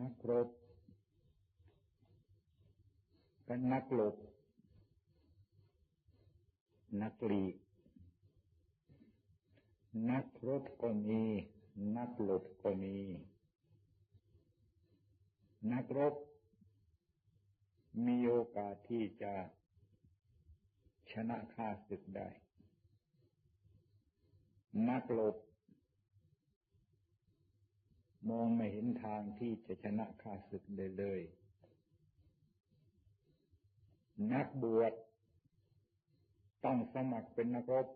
นักรบกับนักหลบ นักลีก นักรบก็มี นักหลบก็มี นักรบ มีโอกาสที่จะชนะข้าศึกได้ นักหลบ มองไม่เห็นทางที่จะชนะข้าศึกได้เลย นักบวชต้องสมัครเป็นนักรบ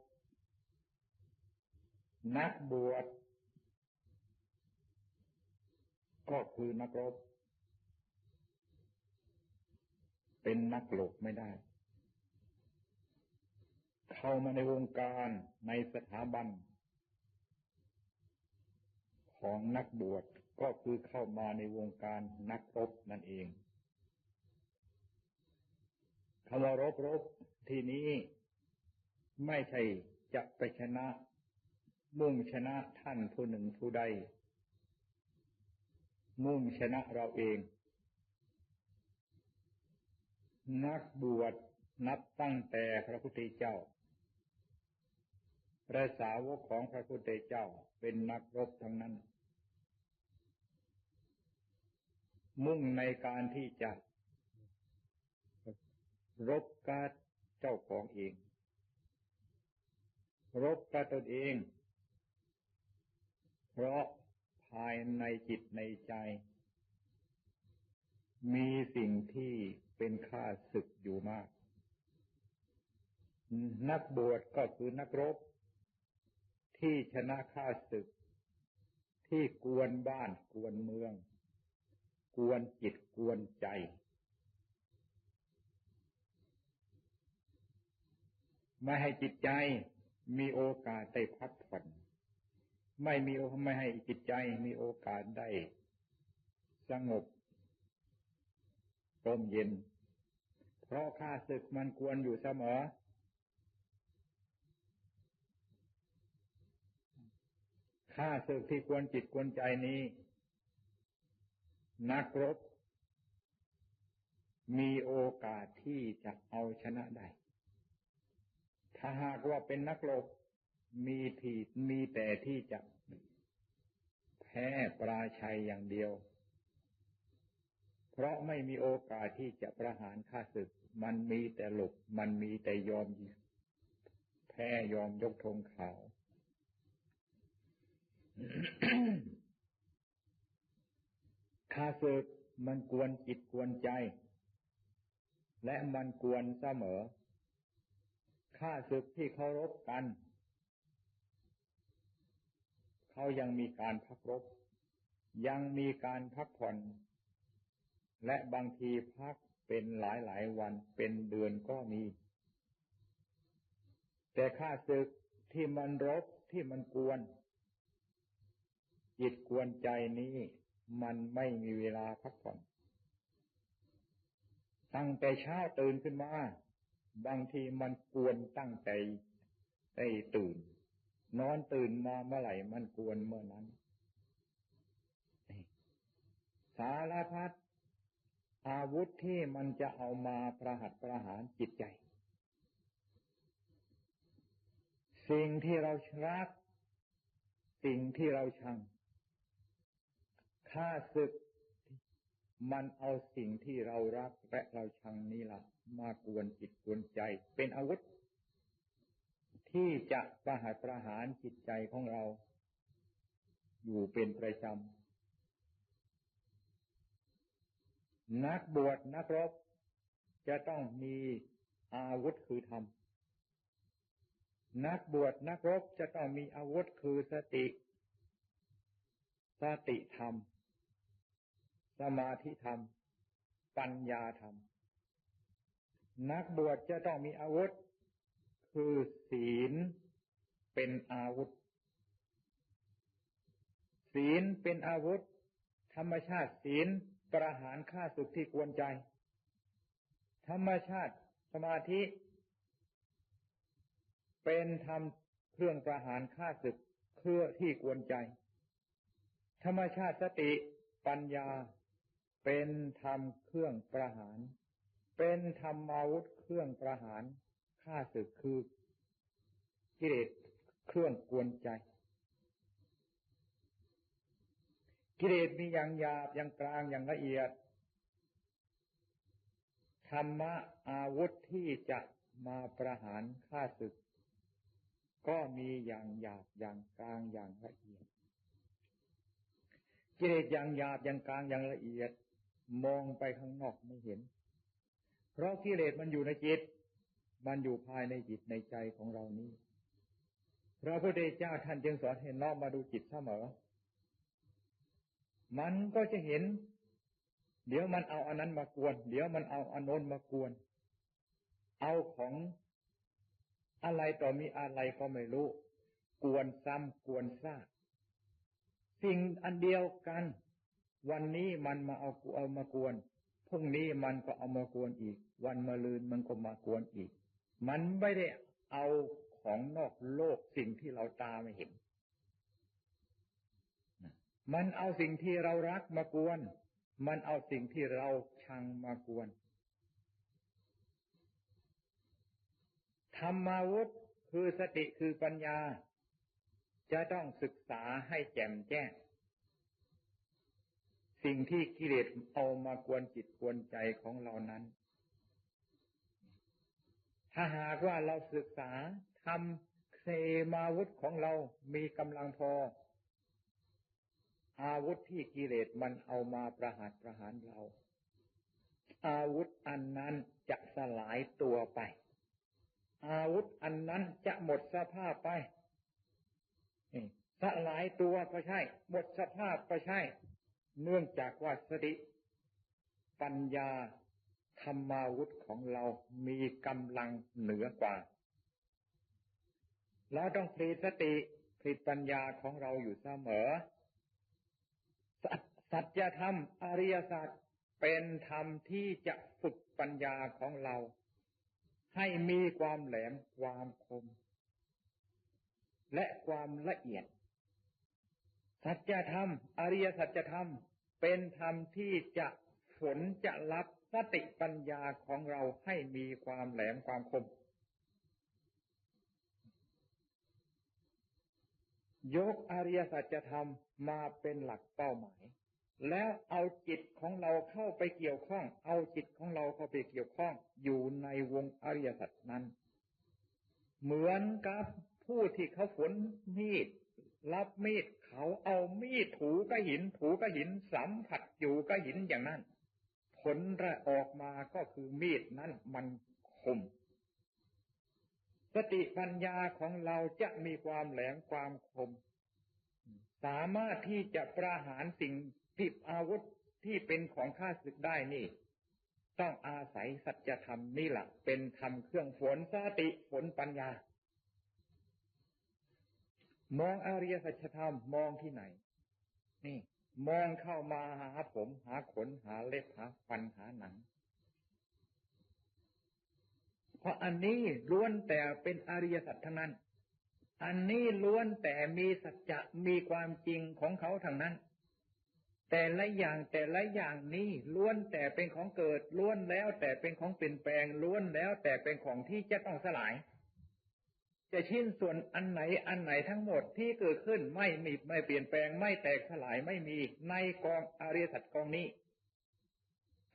นักบวชก็คือนักรบ เป็นนักหลบไม่ได้ เข้ามาในวงการในสถาบัน ของนักบวชก็คือเข้ามาในวงการนักรบนั่นเองคำว่ารบรบทีนี้ไม่ใช่จะไปชนะ มุ่งชนะท่านผู้หนึ่งผู้ใด มุ่งชนะเราเอง นักบวชนับตั้งแต่พระพุทธเจ้าพระสาวกของพระพุทธเจ้าเป็นนักรบทั้งนั้น มุ่งในการที่จะรบกับเจ้าของเอง รบกับตนเอง เพราะภายในจิตในใจ มีสิ่งที่เป็นข้าศึกอยู่มาก นักบวชก็คือนักรบ ที่ชนะข้าศึก ที่กวนบ้านกวนเมือง กวนจิตกวนใจ ไม่ให้จิตใจมีโอกาสได้พักผ่อนไม่มีไม่ให้จิตใจมีโอกาสได้ สงบร่มเย็น เพราะข้าศึกมันกวนอยู่เสมอ ข้าศึกที่ควรจิตควรใจนี้ นักรบ มีโอกาสที่จะเอาชนะได้ ถ้าหากว่าเป็นนักรบ มีทีมีแต่ที่จะแพ้ปราชัยอย่างเดียว เพราะไม่มีโอกาสที่จะประหารข้าศึก มันมีแต่หลบ มันมีแต่ยอม แพ้ยอมยกธงขาว ข้าศึกมันกวนจิตกวนใจ และมันกวนเสมอข้าศึกที่เคารพกัน เขายังมีการพักรบ ยังมีการพักผ่อน และบางทีพักเป็นหลายหลายวันเป็นเดือนก็มี แต่ข้าศึกที่มันรบที่มันกวน จิตกวนใจนี้ มันไม่มีเวลาพักผ่อน ตั้งแต่เช้าตื่นขึ้นมา บางทีมันกวนตั้งแต่ได้ตื่น นอนตื่นมาเมื่อไหร่มันกวนเมื่อนั้น สารพัดอาวุธที่มันจะเอามาประหัตประหารจิตใจ สิ่งที่เรารัก สิ่งที่เราชัง ข้าศึกมันเอาสิ่งที่เรารักและเราชังนี่ละมากวนจิตกวนใจ เป็นอาวุธ ที่จะประหารประหารจิตใจของเรา อยู่เป็นประจำนักบวชนักรบ จะต้องมีอาวุธคือธรรมนักบวชนักรบจะต้องมีอาวุธคือสติ สติธรรม สมาธิธรรม ปัญญาธรรม นักบวชจะต้องมีอาวุธ คือศีลเป็นอาวุธ ศีลเป็นอาวุธ ธรรมชาติศีลประหารฆ่าศึกที่กวนใจ ธรรมชาติสมาธิ เป็นธรรมเครื่องประหารฆ่าศึกเครื่อที่กวนใจ ธรรมชาติสติปัญญา เป็นธรรมเครื่องประหาร เป็นธรรมอาวุธเครื่องประหารข้าศึกคือกิเลสเครื่องกวนใจ กิเลสมีอย่างหยาบอย่างกลางอย่างละเอียด ธรรมะอาวุธที่จะมาประหารข้าศึก ก็มีอย่างหยาบอย่างกลางอย่างละเอียดกิเลสอย่างหยาบอย่างกลางอย่างละเอียด มองไปข้างนอกไม่เห็น เพราะกิเลสมันอยู่ในจิต มันอยู่ภายในจิตในใจของเรานี้พระพุทธเจ้าท่านจึงสอนให้น้อมมาดูจิตเสมอ มันก็จะเห็น เดี๋ยวมันเอาอันนั้นมากวน เดี๋ยวมันเอาอันโน้นมากวน เอาของอะไรต่อมีอะไรก็ไม่รู้ กวนซ้ำกวนซาก สิ่งอันเดียวกัน วันนี้มันมาเอาเอามากวน พรุ่งนี้มันก็เอามากวนอีก วันมะรืนมันก็มากวนอีก มันไม่ได้เอาของนอกโลกสิ่งที่เราตาไม่เห็น มันเอาสิ่งที่เรารักมากวน มันเอาสิ่งที่เราชังมากวน ธรรมาวุธคือสติคือปัญญา จะต้องศึกษาให้แจ่มแจ้ง สิ่งที่กิเลสเอามากวนจิตกวนใจของเรานั้น ถ้าหากว่าเราศึกษาทำเสมาวุธของเรามีกำลังพอ อาวุธที่กิเลสมันเอามาประหารประหารเรา อาวุธอันนั้นจะสลายตัวไป อาวุธอันนั้นจะหมดสภาพไปสลายตัวก็ใช่ หมดสภาพก็ใช่ เนื่องจากว่าสติ ปัญญาธรรมาวุธของเรามีกำลังเหนือกว่า เราต้องผลิตสติผลิตปัญญาของเราอยู่เสมอ สัจธรรมอริยสัจเป็นธรรมที่จะฝึกปัญญาของเรา ให้มีความแหลมความคม และความละเอียด สัจธรรม อริยสัจธรรม เป็นธรรมที่จะฝนจะรับสติปัญญาของเราให้มีความแหลมความคม ยกอริยสัจธรรมมาเป็นหลักเป้าหมาย แล้วเอาจิตของเราเข้าไปเกี่ยวข้อง เอาจิตของเราเข้าไปเกี่ยวข้อง อยู่ในวงอริยสัจนั้น เหมือนกับผู้ที่เขาฝนมีดรับมีด เขาเอามีดถูกระหิน ถูกระหินสัมผัสอยู่กระหินอย่างนั้น ผลระออกมาก็คือมีดนั้นมันคม สติปัญญาของเราจะมีความแหลมความคม สามารถที่จะประหารสิ่งที่อาวุธที่เป็นของข้าศึกได้นี่ ต้องอาศัยสัจธรรมนี่แหละเป็นธรรมเครื่องฝนสติฝนปัญญา มองอริยสัจธรรมมองที่ไหน นี่ มองเข้ามาหาผม หาขนหาเล็บหาฟันหาหนัง เพราะอันนี้ล้วนแต่เป็นอริยสัจทั้งนั้น อันนี้ล้วนแต่มีสัจจะมีความจริงของเขาทั้งนั้น แต่ละอย่างแต่ละอย่างนี้ล้วนแต่เป็นของเกิดล้วนแล้วแต่เป็นของเปลี่ยนแปลงล้วนแล้วแต่เป็นของที่จะต้องสลาย จะชิ้นส่วนอันไหนอันไหนทั้งหมดที่เกิดขึ้นไม่มีไม่เปลี่ยนแปลงไม่แตกสลายไม่มีในกองอริยสัจกองนี้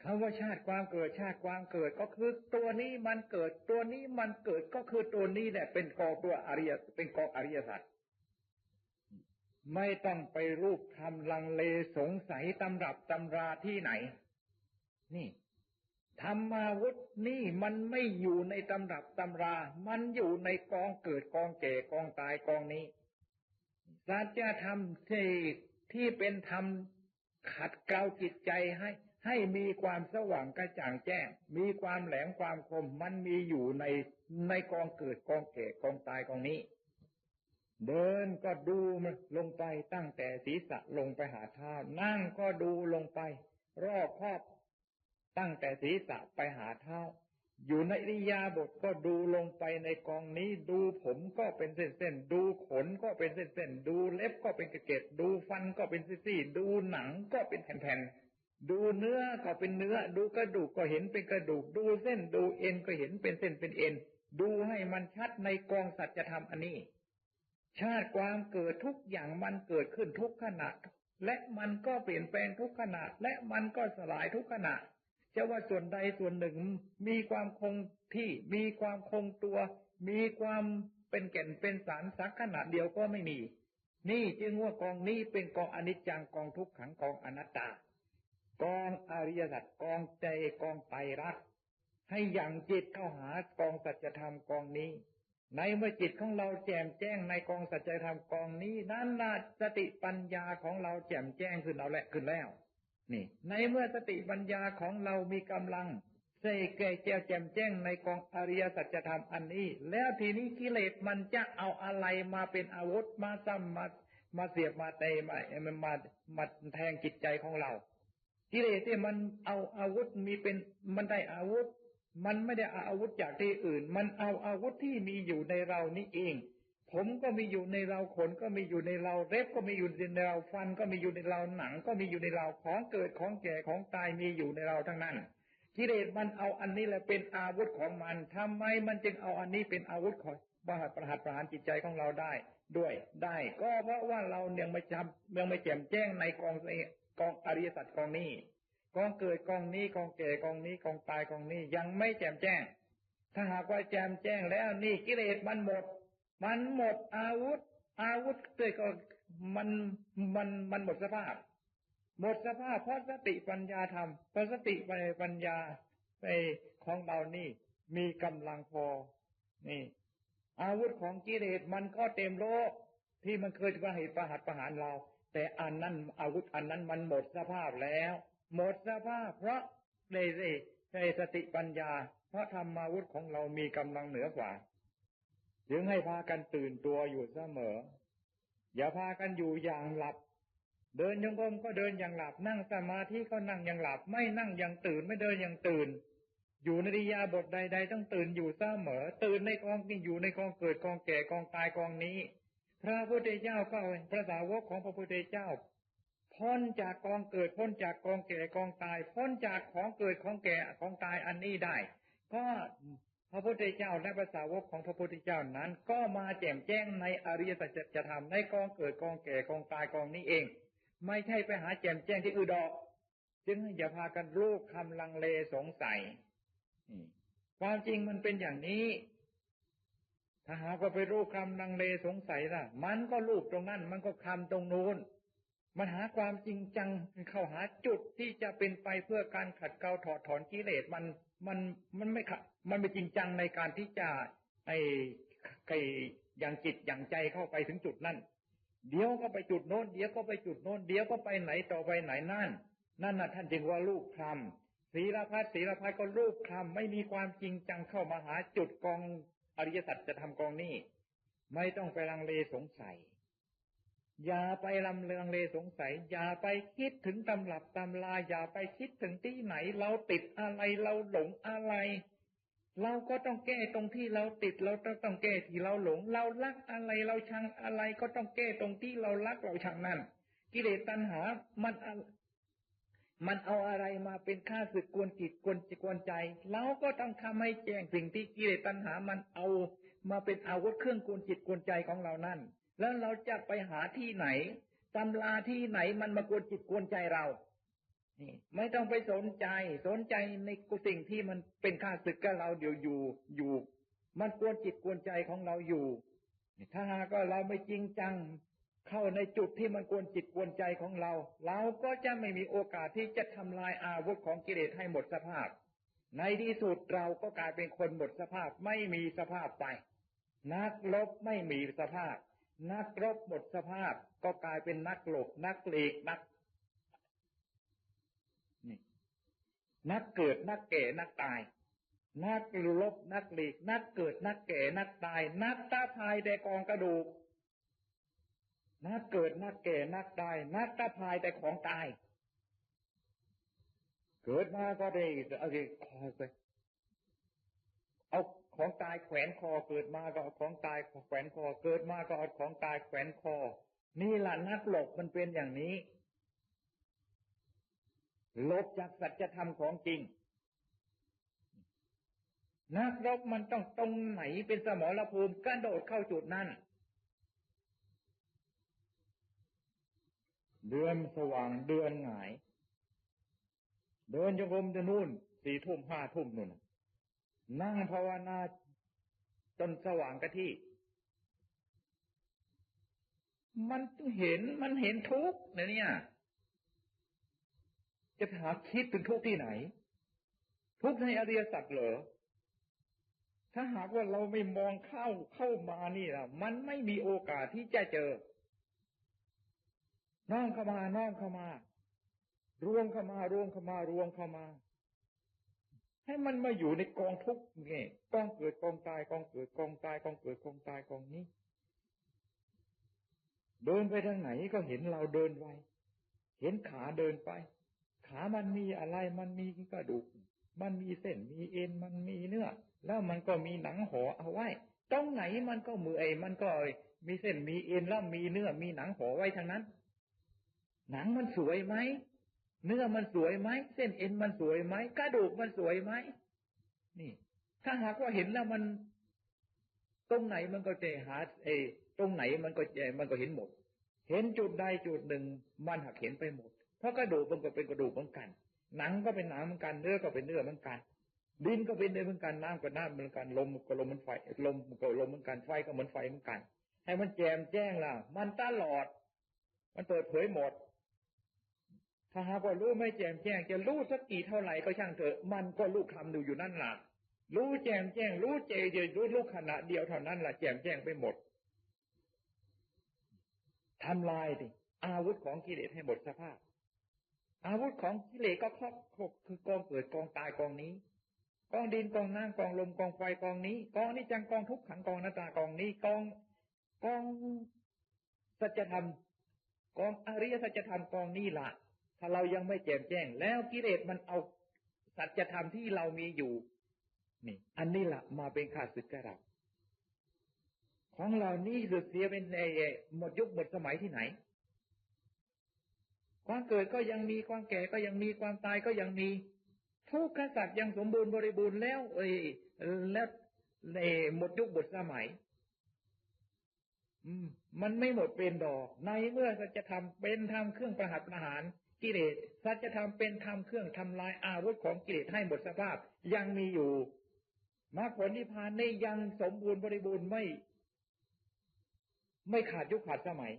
คำว่าชาติความเกิดชาติความเกิดก็คือตัวนี้มันเกิดตัวนี้มันเกิดก็คือตัวนี้แหละเป็นกองตัวอริยเป็นกองอริยสัจไม่ต้องไปรูปคำลังเลสงสัยตำรับตำราที่ไหน นี่ ธรรมาวุธนี่มันไม่อยู่ในตำรับตำรา มันอยู่ในกองเกิดกองแก่กองตายกองนี้สัจธรรมที่เป็นธรรมขัดเกลาจิตใจให้ ให้มีความสว่างกระจ่างแจ้ง มีความแหลมความคมมันมีอยู่ในในกองเกิดกองเก่กองตายกองนี้ เดินก็ดูมันลงไปตั้งแต่ศีรษะลงไปหาเท้านั่งก็ดูลงไป รอบครอบ ตั้งแต่ศีรษะไปหาเท้า อยู่ในริยาบทก็ดูลงไปในกองนี้ ดูผมก็เป็นเส้นๆ ดูขนก็เป็นเส้นๆ ดูเล็บก็เป็นกระเกดดูฟันก็เป็นซี่ๆ ดูหนังก็เป็นแผ่นๆ ดูเนื้อก็เป็นเนื้อ ดูกระดูกก็เห็นเป็นกระดูก ดูเส้นดูเอ็นก็เห็นเป็นเส้นเป็นเอ็น ดูให้มันชัดในกองสัจธรรมอันนี้ ชาติความเกิดทุกอย่างมันเกิดขึ้นทุกขณะและมันก็เปลี่ยนแปลงทุกขณะ และมันก็สลายทุกขณะ จะว่าส่วนใดส่วนหนึ่ง มีความคงที่มีความคงตัว มีความเป็นแก่นเป็นสารสักขณะเดียวก็ไม่มี นี่จึงว่ากองนี้เป็นกองอนิจจังกองทุกขังกองอนัตตากองอริยสัจกองใจกองไตรรักให้อย่างจิตเข้าหากองสัจธรรมกองนี้ ในเมื่อจิตของเราแจ่มแจ้งในกองสัจธรรมกองนี้ นั้นนาสติปัญญาของเราแจ่มแจ้งขึ้นเอาแหละขึ้นแล้ว นี่ ในเมื่อสติปัญญาของเรามีกำลังเสกแก่แจ่แจมแจ้งในกองอริยสัจธรรมอันนี้ แล้วทีนี้กิเลสมันจะเอาอะไรมาเป็นอาวุธมาซ้ำมามาเสียบมาเตะมามามาแทงจิตใจของเรา กิเลสที่มันเอาอาวุธมีเป็นมันได้อาวุธ มันไม่ได้อาอาวุธจากที่อื่น มันเอาอาวุธที่มีอยู่ในเรานี่เอง ผมก็มีอยู่ในเราขนก็มีอยู่ในเราเล็บก็มีอยู่ในเราฟันก็มีอยู่ในเราหนัง ก็มีอยู่ในเราของเกิดของแก่ของตายมีอยู่ในเราทั้งนั้นกิเลสมันเอาอันนี้แหละเป็นอาวุธของมันทำไมมันจึงเอาอันนี้เป็นอาวุธของประหัตประหัตประหารจิตใจของเราได้ ด้วยได้ ก็เพราะว่าเรายังไม่จำยังไม่แจ่มแจ้งในกองกองอริยสัจกองนี้กองเกิดกองนี้กองแก่กองนี้กองตายกองนี้ยังไม่แจ่มแจ้ง ถ้าหากว่าแจ่มแจ้งแล้วนี่กิเลสมันหมด มันหมดอาวุธ อาวุธเกิดก็มันมันมันหมดสภาพ หมดสภาพเพราะสติปัญญาธรรมเพราะสติปัญญาไปของเรานี่ มีกำลังพอ นี่ อาวุธของกิเลสมันก็เต็มโลกที่มันเคยประเหตุประหัตประหารเรา แต่อันนั้นอาวุธอันนั้นมันหมดสภาพแล้ว หมดสภาพ เพราะในในสติปัญญา เพราะธรรมาวุธของเรามีกำลังเหนือกว่า จึงให้พากันตื่นตัวอยู่เสมอ อย่าพากันอยู่อย่างหลับ เดินยังกรมก็เดินอย่างหลับ นั่งสมาธิก็นั่งอย่างหลับ ไม่นั่งอย่างตื่นไม่เดินอย่างตื่น อยู่ในริยาบทใด ๆ ต้องตื่นอยู่เสมอ ตื่นในกองที่อยู่ในกองเกิดกองแก่กองตายกองนี้ พระพุทธเจ้าก็พระสาวกของพระพุทธเจ้าพ้นจากกองเกิดพ้นจากกองแก่กองตาย พ้นจากของเกิดของแก่ของตายอันนี้ได้ ก็ ระพุทธเจ้าและพระสาวกของพระพุทธเจ้านั้น ก็มาแจ่มแจ้งในอริยสัจจะทำในกองเกิดกองแก่กองตายกองนี้เอง ไม่ใช่ไปหาแจ่มแจ้งที่อื่นดอก จึงอย่าพากันลูกคำลังเลสงสัยความจริงมันเป็นอย่างนี้ ถ้าหากว่าไปรู้คำลังเลสงสัยล่ะ มันก็ลูกตรงนั้น มันก็คำตรงนู้นมันหาความจริงจังเข้าหาจุดที่จะเป็นไปเพื่อการขัดเกลาถอดถอนกิเลสมัน มันมันไม่มันไม่จริงจังในการที่จะไอ้ไอ้อย่างจิตอย่างใจเข้าไปถึงจุดนั้นเดี๋ยวก็ไปจุดโน้นเดี๋ยวก็ไปจุดโน้นเดี๋ยวก็ไปไหนต่อไปไหนนั่น นั่นน่ะท่านจึงว่าลูกคลำศีลพัฒศีลพัฒก็ลูกคลำไม่มีความจริงจังเข้ามาหาจุดกองอริยสัจจะทำกองนี้ ไม่ต้องไปลังเลสงสัย อย่าไปลำเลืองเลสงสัย อย่าไปคิดถึงตำรับตำลา อย่าไปคิดถึงที่ไหน เราติดอะไรเราหลงอะไร เราก็ต้องแก้ตรงที่เราติดเราต้องต้องแก้ที่เราหลง เราลักอะไรเราชังอะไรก็ต้องแก้ตรงที่เราลักเราชังนั่นกิเลสตัณหา มันมันเอาอะไรมาเป็นค่าศึกกวนจิตกวนจิตกวนใจ เราก็ต้องทำให้แจ้งสิ่งที่กิเลสตัณหา มันเอา มาเป็นอาวุธเครื่องกวนจิตกวนใจของเรานั่น แล้วเราจะไปหาที่ไหนตำราที่ไหนมันมากวนจิตกวนใจเรา นี่ ไม่ต้องไปสนใจ สนใจในสิ่งที่มันเป็นค่าศึกกับเราเดี๋ยวอยู่อยู่ มันกวนจิตกวนใจของเราอยู่ถ้าหากเราไม่จริงจังเข้าในจุดที่มันกวนจิตกวนใจของเรา เราก็จะไม่มีโอกาสที่จะทำลายอาวุธของกิเลสให้หมดสภาพ ในที่สุดเราก็กลายเป็นคนหมดสภาพ ไม่มีสภาพไป นักลบไม่มีสภาพ นักรบหมดสภาพก็กลายเป็นนักหลบนักหลีกนักนี่นักเกิดนักแก่นักตาย นักลบนักหลีก นักเกิดนักแก่นักตาย นักตาพายแต่กองกระดูก นักเกิดนักแก่นักตาย นักตะพายแต่ของตาย เกิดมาก็ได้เอาคอไปเอา ของตายแขวนคอเกิดมาก็เอาของตายแขวนคอเกิดมาก็เอาของตายแขวนคอ นี่แหละนักหลบมันเป็นอย่างนี้ลบจากสัจธรรมของจริง นักรบมันต้องตรงไหนเป็นสมรภูมิกระโดดเข้าจุดนั้นเดือนสว่างเดือนหงาย เดินจงกรมจะนู่นสี่ทุ่มห้าทุ่มนู่น นั่งภาวนาจนสว่างกะที่ มันเห็นมันเห็นทุกข์เนี่ย จะหาคิดถึงทุกข์ที่ไหน ทุกข์ในอริยสัจเหรอถ้าหากว่าเราไม่มองเข้าเข้ามานี่ล่ะ มันไม่มีโอกาสที่จะเจอ น้องเข้ามาน้องเข้ามารวมเข้ามารวมเข้ามารวมเข้ามา ให้มันมาอยู่ในกองทุกข์เนี่ยกองเกิดกองตายกองเกิดกองตายกองเกิดกองตายกองนี้ เดินไปทางไหนก็เห็นเราเดินไปเห็นขาเดินไป ขามันมีอะไรมันมีกระดูก มันมีเส้นมีเอ็นมันมีเนื้อแล้วมันก็มีหนังห่อเอาไว้ตรงไหนมันก็มือไอ้มันก็มีเส้นมีเอ็นแล้วมีเนื้อมีหนังห่อไว้ทั้งนั้น หนังมันสวยไหม เนื้อมันสวยไหมเส้นเอ็นมันสวยไหมกระดูกมันสวยไหมนี่ ถ้าหากว่าเห็นแล้วมัน ตรงไหนมันก็จะหาเอ ตรงไหนมันก็จะมันก็เห็นหมด เห็นจุดใดจุดหนึ่ง มันหักเห็นไปหมด เพราะกระดูกมันก็เป็นกระดูกเหมือนกัน หนังก็เป็นหนังเหมือนกันเนื้อก็เป็นเนื้อเหมือนกันดินก็เป็นดินเหมือนกันน้ำก็น้ำเหมือนกันลมก็ลมมันไฟลมก็ลมเหมือนกันไฟก็เหมือนไฟเหมือนกัน ให้มันแจมแจ้งล่ะ มันตลอด มันเปิดเผยหมด ถ้าหากว่ารู้ไม่แจ่มแจ้ง จะรู้สักกี่เท่าไหร่ก็ช่างเถอะ มันก็ลูกคำดูอยู่นั่นล่ะ รู้แจ่มแจ้ง รู้เจเจรู้ลูกขณะเดียวเท่านั้นล่ะแจ่มแจ้งไปหมดทำลายสิอาวุธของกิเลสให้หมดสภาพ อาวุธของกิเลสก็ครอบครคือกองเกิดกองตายกองนี้ กองดินกองน้ำกองลมกองไฟกองนี้ กองนี้จังกองทุกขังกองนาตากองนี้กองกองสัจธรรมกองอริยสัจธรรมกองนี้ล่ะ ถ้าเรายังไม่แจ่มแจ้ง แล้วกิเลสมันเอาสัจธรรมที่เรามีอยู่ นี่ อันนี้ละมาเป็นข้าดสึกกับเราของเรานี่สุดเสียเป็นหมดยุคหมดสมัยที่ไหน ความเกิดก็ยังมีความแก่ก็ยังมีความตายก็ยังมี ทุกขสัตว์ยังสมบูรณ์บริบูรณ์แล้ว เอ้ยแล้วในหมดยุคหมดสมัย อืม มันไม่หมดเป็นดอก ในเมื่อจะทำเป็นทำเครื่องประหัตประหาร กิเลสสัจธรรมเป็นธรรมเครื่องทำลายอาวุธของกิเลสให้หมดสภาพ ยังมีอยู่มรรคผลนิพพานในยังสมบูรณ์บริบูรณ์ไม่ ไม่ขาดยุคขาดสมัย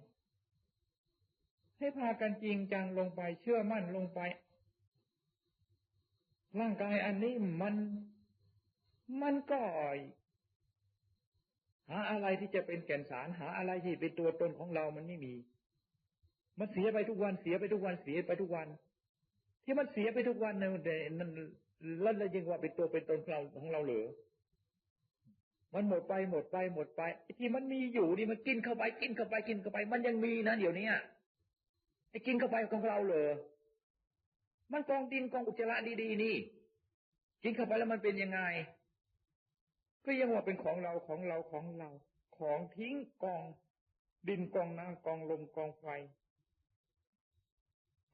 ให้พากันจริงจังลงไปเชื่อมั่นลงไป ร่างกายอันนี้มันมันก็ออยหาอะไรที่จะเป็นแก่นสารหาอะไรที่เป็นตัวตนของเรามันไม่มี มันเสียไปทุกวันเสียไปทุกวันเสียไปทุกวัน ที่มันเสียไปทุกวันเนี่ยนั่นแล้วเรยังว่าเป็นตัวเป็นตนของเราของเราเหรือมันหมดไปหมดไปหมดไปที่มันมีอยู่นี่มันกินเข้าไปกินเข้าไปกินเข้าไป มันยังมีนะเดี๋ยวนี้ไอ้กินเข้าไปของเราเหรอมันกองดินกองอุจจาระดีๆนี่ กินเข้าไปแล้วมันเป็นยังไง ก็ยังว่าเป็นของเราของเราของเรา ของทิ้งกอง ดินกองน้ำกองลมกองไฟ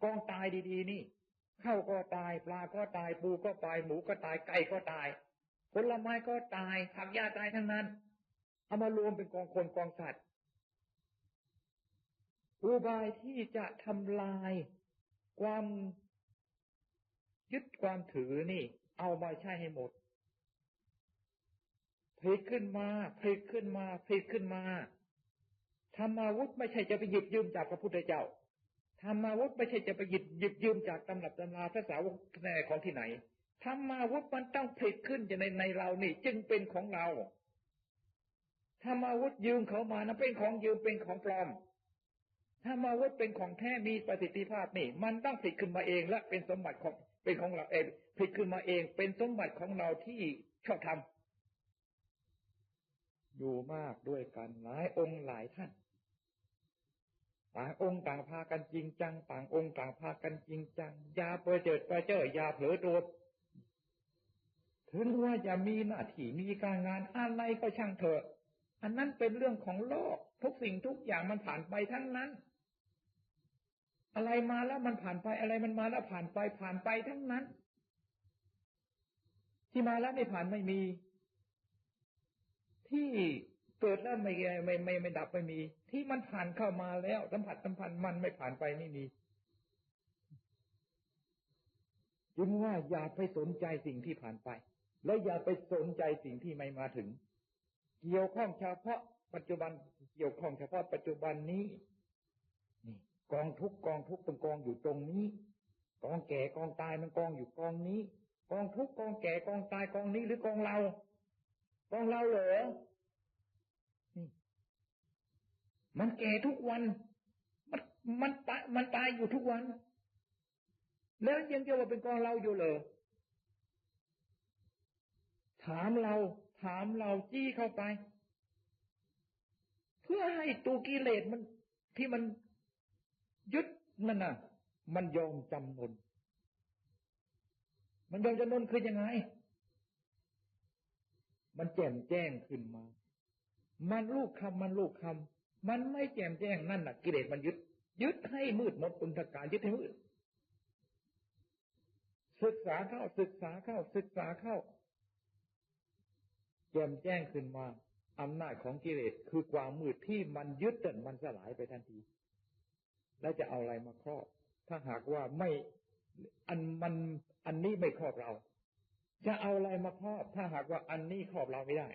กองตายดีๆนี่ข้าวก็ตายปลาก็ตายปูก็ตายหมูก็ตายไก่ก็ตายผลไม้ก็ตายผักหญ้าตายทั้งนั้น เอามารวมเป็นกองคนกองสัตว์อุบายที่จะทำลายความยึดความถือนี่ เอามาใช้ให้หมดพลิกขึ้นมาพลิกขึ้นมาพลิกขึ้นมาธรรมาวุธไม่ใช่จะไปหยิบยืมจากพระพุทธเจ้า ธรรมาวุธไม่ใช่จะไปหยิบหยิบยืมจากตำรับตำราพระสาวกในของที่ไหนธรรมาวุธมันต้องผลิตขึ้นจะในในเรานี่ จึงเป็นของเราธรรมาวุธยืมเขามานะเป็นของยืมเป็นของปลอมธรรมาวุธเป็นของแท้มีประสิทธิภาพนี่ มันต้องผลิตขึ้นมาเองและเป็นสมบัติของเป็นของเราเองผลิตขึ้นมาเอง เป็นสมบัติของเราที่ชอบทำอยู่มากด้วยกันหลายองค์หลายท่าน องค์ต่างพากันจริงจัง ต่างองค์ต่างพากันจริงจังอย่าเปิดเจิดไปเจออย่าเผลอโดดถึงว่าจะมีหน้าที่มีการงานอะไรก็ช่างเถอะ อันนั้นเป็นเรื่องของโลก ทุกสิ่งทุกอย่างมันผ่านไปทั้งนั้น อะไรมาแล้วมันผ่านไปอะไรมันมาแล้วผ่านไปผ่านไปทั้งนั้น ที่มาแล้วไม่ผ่านไม่มี ที่ เกิดแล้วไม่ไม่ไม่ไม่ดับไม่มี ที่มันผ่านเข้ามาแล้วสัมผัสสัมพันธ์มันไม่ผ่านไปไม่มีจึงว่าอย่าไปสนใจสิ่งที่ผ่านไป แล้วอย่าไปสนใจสิ่งที่ไม่มาถึง เกี่ยวข้องเฉพาะปัจจุบันเกี่ยวข้องเฉพาะปัจจุบันนี้นี่ กองทุกกองทุกเป็นกองอยู่ตรงนี้ กองแก่กองตายมันกองอยู่กองนี้ กองทุกกองแก่กองตายกองนี้หรือกองเรา กองเราเหรอนี่ มันแก่ทุกวัน มันมันตายมันตายอยู่ทุกวัน แล้วยังจะว่าเป็นกองเราอยู่เหรอถามเราถามเราจี้เข้าไป เพื่อให้ตัวกิเลสมันที่มันยึดมันน่ะ มันยอมจำนน มันยอมจำนนคือยังไง มันแจ่มแจ้งขึ้นมา มันลูกคำมันลูกคำ มันไม่แจ่มแจ้งนั่นน่ะ กิเลสมันยึด ยึดให้มืดมดอุนทการยึดให้มืด ศึกษาเข้าศึกษาเข้าศึกษาเข้าแจ่มแจ้งขึ้นมาอำนาจของกิเลสคือความมืดที่มันยึดจนมันสลายไปทันที แล้วจะเอาอะไรมาครอบ ถ้าหากว่าไม่ อันมันอันนี้ไม่ครอบเรา จะเอาอะไรมาครอบ ถ้าหากว่าอันนี้ครอบเราไม่ได้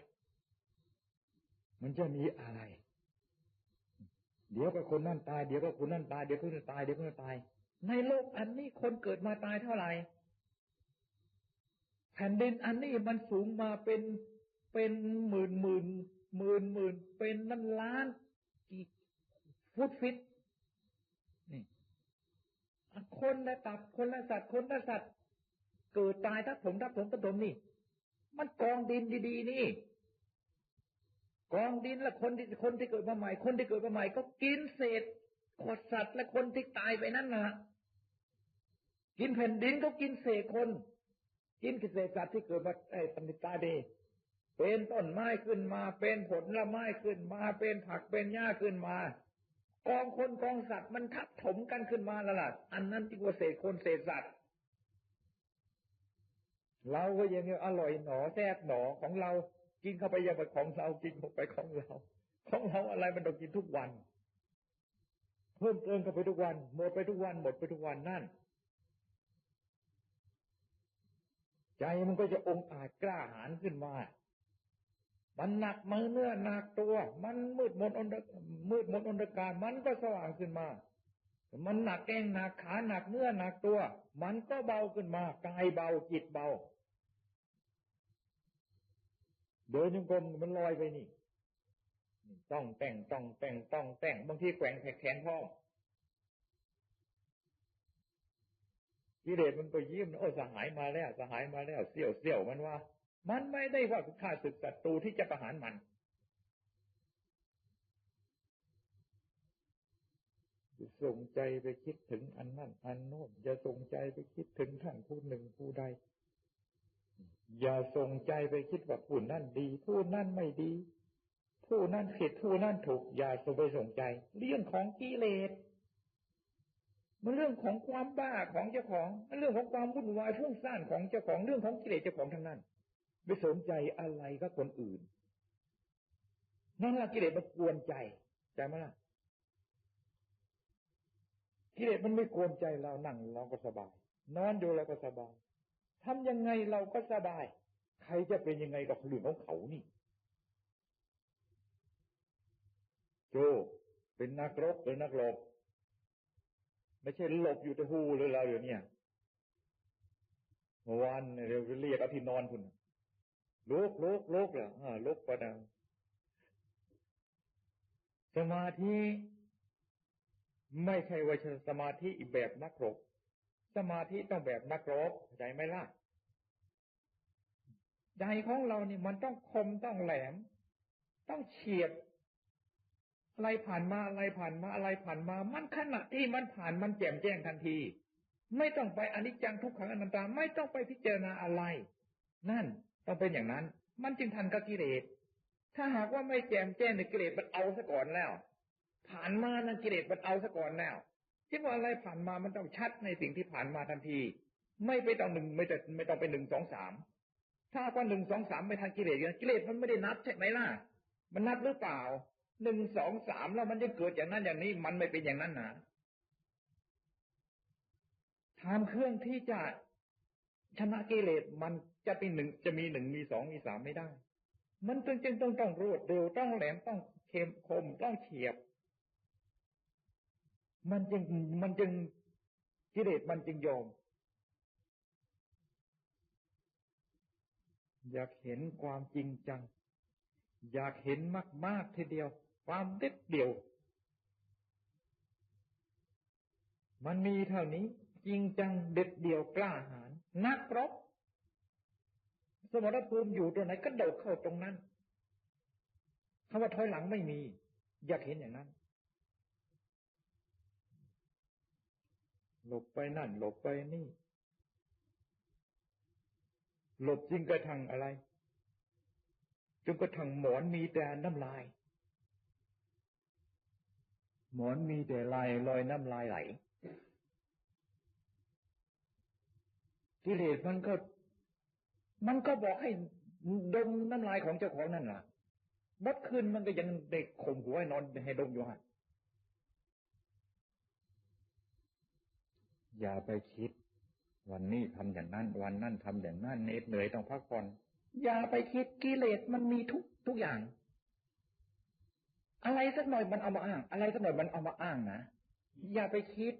มันจะมีอะไร เดี๋ยวก็คนนั่นตาย เดี๋ยวก็คนนั่นตาย เดี๋ยวคนนั่นตาย เดี๋ยวคนนั่นตาย ในโลกอันนี้คนเกิดมาตายเท่าไหร่ แผ่นดินอันนี้มันสูงมาเป็นเป็นหมื่นหมื่นหมื่นหมื่นเป็นล้านล้านกี่ฟุตฟิตนี่คนละตับคนละสัตว์คนละสัตว์ เกิดตายทับถมทับถมทับถมนี่ มันกองดินดีๆนี่ กองดินและคนที่คนที่เกิดมาใหม่ คนที่เกิดมาใหม่ ก็กินเศษขดสัตว์และคนที่ตายไปนั่นนะกินแผ่นดินก็กินเศษคน กินเศษสัตว์ที่เกิดมาไอ้ตันติตาเดเป็นต้นไม้ขึ้นมา เป็นผลละไม้ขึ้นมา เป็นผักเป็นหญ้าขึ้นมากองคนกองสัตว์มันทับถมกันขึ้นมาแล้วล่ะ อันนั้นที่ว่าเศษคนเศษสัตว์ เราก็ยังอร่อยหนอแทบหนอของเรา กินเข้าไปยังไปของเรากินเข้าไปของเรา ของเราอะไรมันต้องกินทุกวัน เพิ่มเติมเข้าไปทุกวัน หมดไปทุกวัน หมดไปทุกวันนั่น ใจมันก็จะองอาจกล้าหาญขึ้นมา มันหนักมือเนื้อหนักตัว มันมืดมนอนมืดมนอนการ มันก็สว่างขึ้นมา มันหนักแกงหนักขาหนักเนื้อหนักตัว มันก็เบาขึ้นมากายเบาจิตเบา เดินยังกลมมันลอยไปนี่ต้องแต่งต้องแต่งต้องแต่งบางทีแกว่งแขกแขนพ่อกิเลสมันก็ยิ้มโอ้สหายมาแล้วสหายมาแล้วเสี่ยวเสี่ยวมันว่า มันไม่ได้ว่าข้าศึกศัตรูที่จะประหารมัน ส่งใจไปคิดถึงอันนั่นอันโน้นอย่าส่งใจไปคิดถึงท่านผู้หนึ่งผู้ใด อย่าส่งใจไปคิดว่าผู้นั่นดี ผู้นั่นไม่ดี ผู้นั่นผิดผู้นั่นถูก อย่าส่งไปส่งใจ เรื่องของกิเลสมันเรื่องของความบ้าของเจ้าของมันเรื่องของความวุ่นวายพุ่งซ่านของเจ้าของเรื่องของกิเลสเจ้าของทั้งนั้นไม่สนใจอะไรก็คนอื่น นั่นแหละกิเลสมันกวนใจใจไหมล่ะกิเลสมันไม่กวนใจเรานั่งเราก็สบาย นอนอยู่เราก็สบาย ทำยังไงเราก็สบายใครจะเป็นยังไงกับเรื่องของเขานี่ โจเป็นนักรบหรือนักหลบ ไม่ใช่หลบอยู่แต่หูเลยเราอยู่เนี่ยเมื่อวานเรียเรียกเอาที่นอนคุณลุกลุกลุกเหรอลุกประดังสมาธิไม่ใช่ว่าสมาธิอีกแบบนักรบ สมาธิต้องแบบนักรบใจไหมล่ะใจของเราเนี่ยมันต้องคมต้องแหลม ต้องเฉียบ อะไรผ่านมาอะไรผ่านมาอะไรผ่านมา มันขณะที่มันผ่านมันแจ่มแจ้งทันที ไม่ต้องไปอนิจจังทุกขังอนันตาไม่ต้องไปพิจารณาอะไร นั่นต้องเป็นอย่างนั้น มันจึงทันกับกิเลสถ้าหากว่าไม่แจ่มแจ้งในกิเลสมันเอาซะก่อนแล้ว ผ่านมานั่นกิเลสมันเอาซะก่อนแล้ว คิดว่าอะไรผ่านมามันต้องชัดในสิ่งที่ผ่านมาทันที ไม่ไปต้องหนึ่งไม่แต่ไม่ต้องเป็นหนึ่งสองสามถ้าว่าหนึ่งสองสามไม่ทันกิเลสกิเลสมันไม่ได้นับใช่ไหมล่ะ มันนับหรือเปล่าหนึ่งสองสามแล้วมันจะเกิดอย่างนั้นอย่างนี้มันไม่เป็นอย่างนั้นนะทำเครื่องที่จะชนะกิเลสมันจะเป็นหนึ่งจะมีหนึ่งมีสองมีสามไม่ได้ มันจึงจึงต้องต้องรวดเร็วต้องแหลมต้องเข้มคมต้องเฉียบ มันจึงมันจึงกิเลสมันจึงยอม อยากเห็นความจริงจัง อยากเห็นมาก ๆ ทีเดียว ความเด็ดเดี่ยว มันมีเท่านี้ จริงจังเด็ดเดี่ยวกล้าหาญนักรบสมรภูมิอยู่ตรงไหนก็โดดเข้าตรงนั้นคำว่าถอยหลังไม่มี อยากเห็นอย่างนั้น หลบไปนั่น หลบไปนี่ หลบจริงกระทั่งอะไรจนกระทั่งหมอนมีแต่น้ำลาย หมอนมีแต่ลายลอยน้ำลายไหลกิเลสมันก็ มันก็บอกให้ดมน้ำลายของเจ้าของนั่นล่ะมดคืนมันก็ยังเด็กข่มหัวให้นอนให้ดมอยู่ฮะ อย่าไปคิด วันนี้ทำอย่างนั้น วันนั้นทำอย่างนั้นเน็ดเหนื่อยต้องพักผ่อนอย่าไปคิดกิเลสมันมีทุกทุกอย่าง อะไรสักหน่อยมันเอามาอ้าง อะไรสักหน่อยมันเอามาอ้างนะอย่าไปคิด